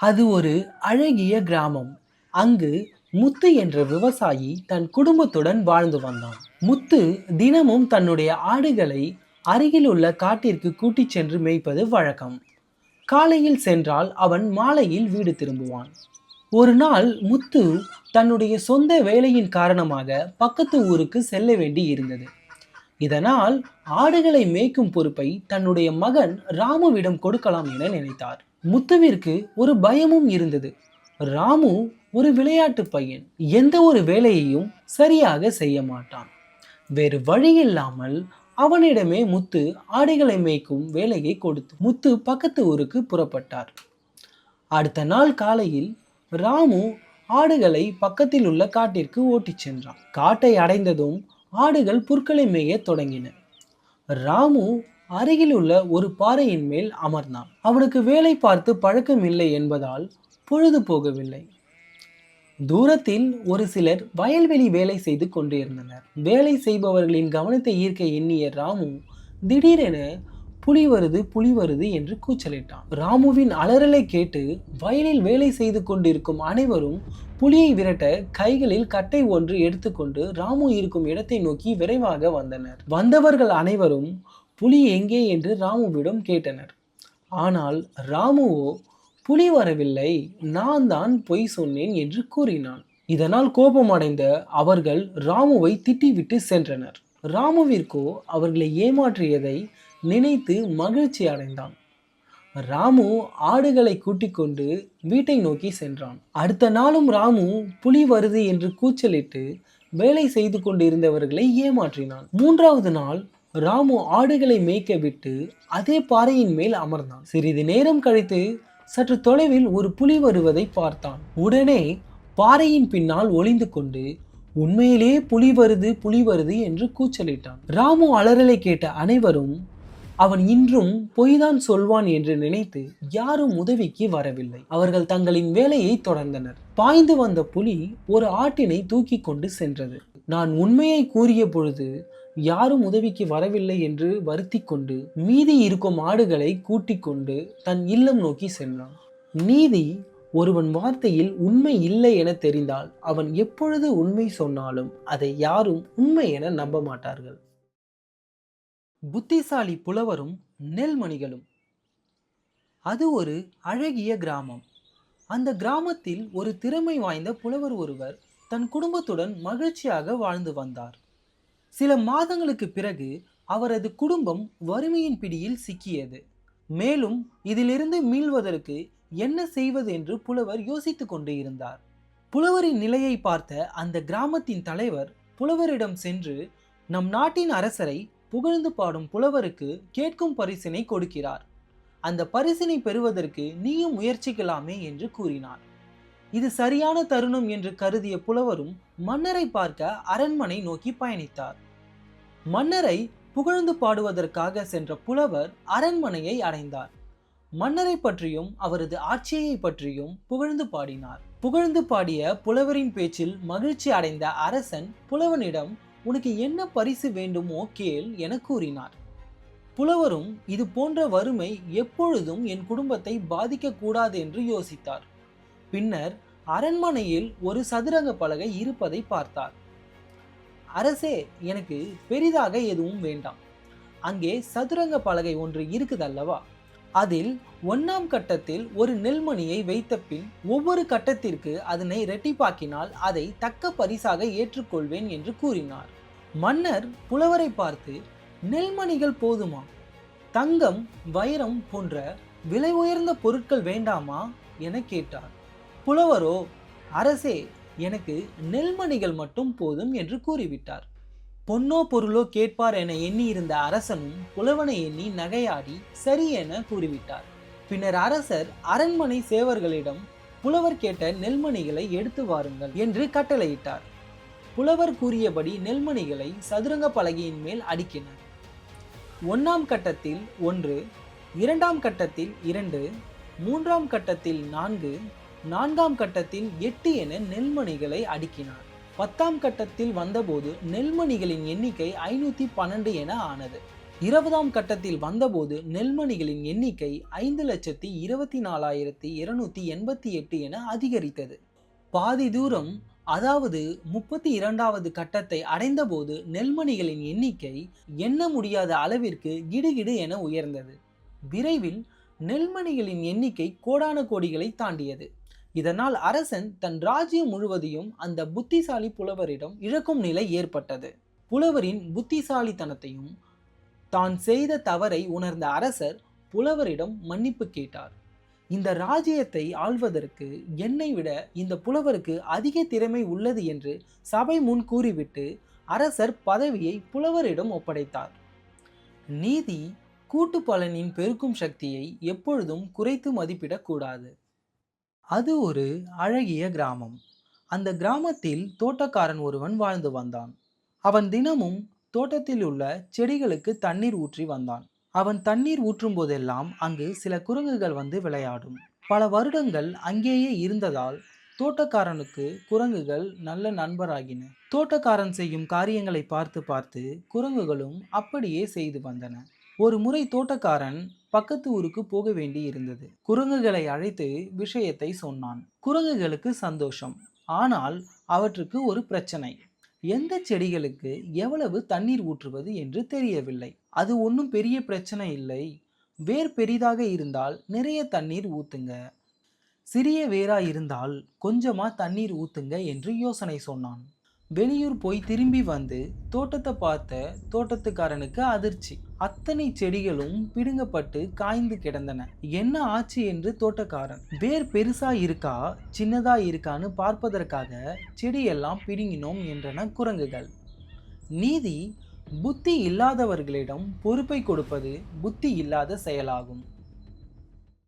அது ஒரு அழகிய கிராமம். அங்கு முத்து என்ற விவசாயி தன் குடும்பத்துடன் வாழ்ந்து வந்தான். முத்து தினமும் தன்னுடைய ஆடுகளை அருகில் உள்ள காட்டிற்கு கூட்டிச் சென்று மேய்ப்பது வழக்கம். காலையில் சென்றால் அவன் மாலையில் வீடு திரும்புவான். ஒரு நாள் முத்து தன்னுடைய சொந்த வேலையின் காரணமாக பக்கத்து ஊருக்கு செல்ல வேண்டி இருந்தது இதனால் ஆடுகளை மேய்க்கும் பொறுப்பை தன்னுடைய மகன் ராமுவிடம் கொடுக்கலாம் என நினைத்தார். முத்துவிற்கு ஒரு பயமும் இருந்தது. ராமு ஒரு விளையாட்டு பையன். எந்த ஒரு வேலையையும் சரியாக செய்ய மாட்டான். வேறு வழி இல்லாமல் அவனிடமே முத்து ஆடுகளை மேய்க்கும் வேலையை கொடுத்து முத்து பக்கத்து ஊருக்கு புறப்பட்டார். அடுத்த நாள் காலையில் ராமு ஆடுகளை பக்கத்தில் உள்ள காட்டிற்கு ஓட்டிச் சென்றான். காட்டை அடைந்ததும் ஆடுகள் புற்களை மேய தொடங்கின. ராமு அருகில் உள்ள ஒரு பாறையின் மேல் அமர்ந்தான். அவனுக்கு வேலை பார்த்து பழக்கம் இல்லை என்பதால் பொழுது போகவில்லை. தூரத்தில் ஒரு சிலர் வயல்வெளி வேலை செய்து கொண்டிருந்தனர். வேலை செய்பவர்களின் கவனத்தை ஈர்க்க எண்ணிய ராமு திடீரென புலி வருது புலி வருது என்று கூச்சலிட்டான். ராமுவின் அலறலை கேட்டு வயலில் வேலை செய்து கொண்டிருக்கும் அனைவரும் புலியை விரட்ட கைகளில் கட்டை ஒன்று எடுத்துக்கொண்டு ராமு இருக்கும் இடத்தை நோக்கி விரைவாக வந்தனர். வந்தவர்கள் அனைவரும் புலி எங்கே என்று ராமுவிடம் கேட்டனர். ஆனால் ராமுவோ புலி வரவில்லை நான் தான் பொய் சொன்னேன் என்று கூறினான். இதனால் கோபமடைந்த அவர்கள் ராமுவை திட்டிவிட்டு சென்றனர். ராமுவிற்கோ அவர்களை ஏமாற்றியதை நினைத்து மகிழ்ச்சி அடைந்தான். ராமு ஆடுகளை கூட்டிக் கொண்டு வீட்டை நோக்கி சென்றான். அடுத்த நாளும் ராமு புலி வருது என்று கூச்சலிட்டு வேலை செய்து கொண்டிருந்தவர்களை ஏமாற்றினான். மூன்றாவது நாள் ராமு ஆடுகளை மேய்க்க விட்டு அதே பாறையின் மேல் அமர்ந்தான். சிறிது நேரம் கழித்து சற்று தொலைவில் ஒரு புலி வருவதை பார்த்தான். உடனே பாறையின் பின்னால் ஒளிந்து கொண்டு உண்மையிலே புலி வருது புலி வருது என்று கூச்சலிட்டான். ராமு அலறலை கேட்ட அனைவரும் அவன் இன்றும் பொய்தான் சொல்வான் என்று நினைத்து யாரும் உதவிக்கு வரவில்லை. அவர்கள் தங்களின் வேலையை தொடர்ந்தனர். பாய்ந்து வந்த புலி ஒரு ஆட்டினை தூக்கி கொண்டு சென்றது. நான் உண்மையை கூறிய பொழுது யாரும் உதவிக்கு வரவில்லை என்று வருத்தி கொண்டு மீதி இருக்கும் ஆடுகளை கூட்டிக் கொண்டு தன் இல்லம் நோக்கி சென்றான். நீதி ஒருவன் வார்த்தையில் உண்மை இல்லை என தெரிந்தால் அவன் எப்பொழுது உண்மை சொன்னாலும் அதை யாரும் உண்மை என நம்ப மாட்டார்கள். புத்திசாலி புலவரும் நெல்மணிகளும். அது ஒரு அழகிய கிராமம். அந்த கிராமத்தில் ஒரு திறமை வாய்ந்த புலவர் ஒருவர் தன் குடும்பத்துடன் மகிழ்ச்சியாக வாழ்ந்து வந்தார். சில மாதங்களுக்கு பிறகு அவரது குடும்பம் வறுமையின் பிடியில் சிக்கியது. மேலும் இதிலிருந்து மீள்வதற்கு என்ன செய்வது என்று புலவர் யோசித்துக் கொண்டு இருந்தார். புலவரின் நிலையை பார்த்த அந்த கிராமத்தின் தலைவர் புலவரிடம் சென்று நம் நாட்டின் அரசரை புகழ்ந்து பாடும் புலவருக்கு கேட்கும் பரிசினை கொடுக்கிறார். அந்த பரிசினை பெறுவதற்கு நீயும் முயற்சிக்கலாமே என்று கூறினார் இது சரியான தருணம் என்று கருதிய புலவரும் மன்னரை பார்க்க அரண்மனை நோக்கி பயணித்தார். மன்னரை புகழ்ந்து பாடுவதற்காக சென்ற புலவர் அரண்மனையை அடைந்தார். மன்னரை பற்றியும் அவரது ஆட்சியை பற்றியும் புகழ்ந்து பாடினார். புகழ்ந்து பாடிய புலவரின் பேச்சில் மகிழ்ச்சி அடைந்த அரசன் புலவனிடம் உனக்கு என்ன பரிசு வேண்டுமோ கேள் என கூறினார். புலவரும் இது போன்ற வறுமை எப்பொழுதும் என் குடும்பத்தை பாதிக்கக்கூடாது என்று யோசித்தார். பின்னர் அரண்மனையில் ஒரு சதுரங்க பலகை இருப்பதை பார்த்தார். அரசே எனக்கு பெரிதாக எதுவும் வேண்டாம். அங்கே சதுரங்க பலகை ஒன்று இருக்குதல்லவா? அதில் ஒன்றாம் கட்டத்தில் ஒரு நெல்மணியை வைத்த பின் ஒவ்வொரு கட்டத்திற்கு அதனை இரட்டிப்பாக்கினால் அதை தக்க பரிசாக ஏற்றுக்கொள்வேன் என்று கூறினார். மன்னர் புலவரை பார்த்து நெல்மணிகள் போதுமா? தங்கம் வைரம் போன்ற விலை உயர்ந்த பொருட்கள் வேண்டாமா? என கேட்டார். புலவரோ அரசே எனக்கு நெல்மணிகள் மட்டும் போதும் என்று கூறிவிட்டார். பொன்னோ பொருளோ கேட்பார் என எண்ணியிருந்த அரசனும் புலவனை எண்ணி நகையாடி சரி என கூறிவிட்டார். பின்னர் அரசர் அரண்மனை சேவர்களிடம் புலவர் கேட்ட நெல்மணிகளை எடுத்து வாருங்கள் என்று கட்டளையிட்டார். புலவர் கூறியபடி நெல்மணிகளை சதுரங்க பலகையின் மேல் அடுக்கினர். ஒன்றாம் கட்டத்தில் ஒன்று இரண்டாம் கட்டத்தில் இரண்டு மூன்றாம் கட்டத்தில் நான்கு நான்காம் கட்டத்தில் எட்டு என நெல்மணிகளை அடுக்கினார். பத்தாம் கட்டத்தில் வந்தபோது நெல்மணிகளின் எண்ணிக்கை ஐநூற்றி பன்னெண்டு என ஆனது. இருபதாம் கட்டத்தில் வந்தபோது நெல்மணிகளின் எண்ணிக்கை ஐந்து லட்சத்தி இருபத்தி நாலாயிரத்தி இருநூத்தி எண்பத்தி எட்டு என அதிகரித்தது. பாதி தூரம் அதாவது முப்பத்தி இரண்டாவது கட்டத்தை அடைந்தபோது நெல்மணிகளின் எண்ணிக்கை எண்ண முடியாத அளவிற்கு கிடுகிடு என உயர்ந்தது. விரைவில் நெல்மணிகளின் எண்ணிக்கை கோடான கோடிகளை தாண்டியது. இதனால் அரசன் தன் ராஜ்யம் முழுவதையும் அந்த புத்திசாலி புலவரிடம் இழக்கும் நிலை ஏற்பட்டது. புலவரின் புத்திசாலித்தனத்தையும் தான் செய்த தவறை உணர்ந்த அரசர் புலவரிடம் மன்னிப்பு கேட்டார். இந்த ராஜ்யத்தை ஆள்வதற்கு என்னை விட இந்த புலவருக்கு அதிக திறமை உள்ளது என்று சபை முன் கூறிவிட்டு அரசர் பதவியை புலவரிடம் ஒப்படைத்தார். நீதி கூட்டு பலனின் பெருக்கும் சக்தியை எப்பொழுதும் குறைத்து மதிப்பிடக்கூடாது. அது ஒரு அழகிய கிராமம். அந்த கிராமத்தில் தோட்டக்காரன் ஒருவன் வாழ்ந்து வந்தான். அவன் தினமும் தோட்டத்தில் உள்ள செடிகளுக்கு தண்ணீர் ஊற்றி வந்தான். அவன் தண்ணீர் ஊற்றும் போதெல்லாம் அங்கு சில குரங்குகள் வந்து விளையாடும். பல வருடங்கள் அங்கேயே இருந்ததால் தோட்டக்காரனுக்கு குரங்குகள் நல்ல நண்பராகின. தோட்டக்காரன் செய்யும் காரியங்களை பார்த்து பார்த்து குரங்குகளும் அப்படியே செய்து வந்தன. ஒரு முறை தோட்டக்காரன் பக்கத்து ஊருக்கு போக வேண்டி இருந்தது. குரங்குகளை அழைத்து விஷயத்தை சொன்னான். குரங்குகளுக்கு சந்தோஷம். ஆனால் அவற்றுக்கு ஒரு பிரச்சனை. எந்த செடிகளுக்கு எவ்வளவு தண்ணீர் ஊற்றுவது என்று தெரியவில்லை. அது ஒன்றும் பெரிய பிரச்சனை இல்லை. வேர் பெரிதாக இருந்தால் நிறைய தண்ணீர் ஊத்துங்க. சிறிய வேரா இருந்தால் கொஞ்சமா தண்ணீர் ஊத்துங்க என்று யோசனை சொன்னான். வெளியூர் போய் திரும்பி வந்து தோட்டத்தை பார்த்த தோட்டத்துக்காரனுக்கு அதிர்ச்சி. அத்தனை செடிகளும் பிடுங்கப்பட்டு காய்ந்து கிடந்தன. என்ன ஆச்சு என்று தோட்டக்காரன். வேர் பெருசா இருக்கா சின்னதா இருக்கான்னு பார்ப்பதற்காக செடியெல்லாம் பிடுங்கினோம் என்றன குரங்குகள். நீதி புத்தி இல்லாதவர்களிடம் பொறுப்பை கொடுப்பது புத்தி இல்லாத செயலாகும்.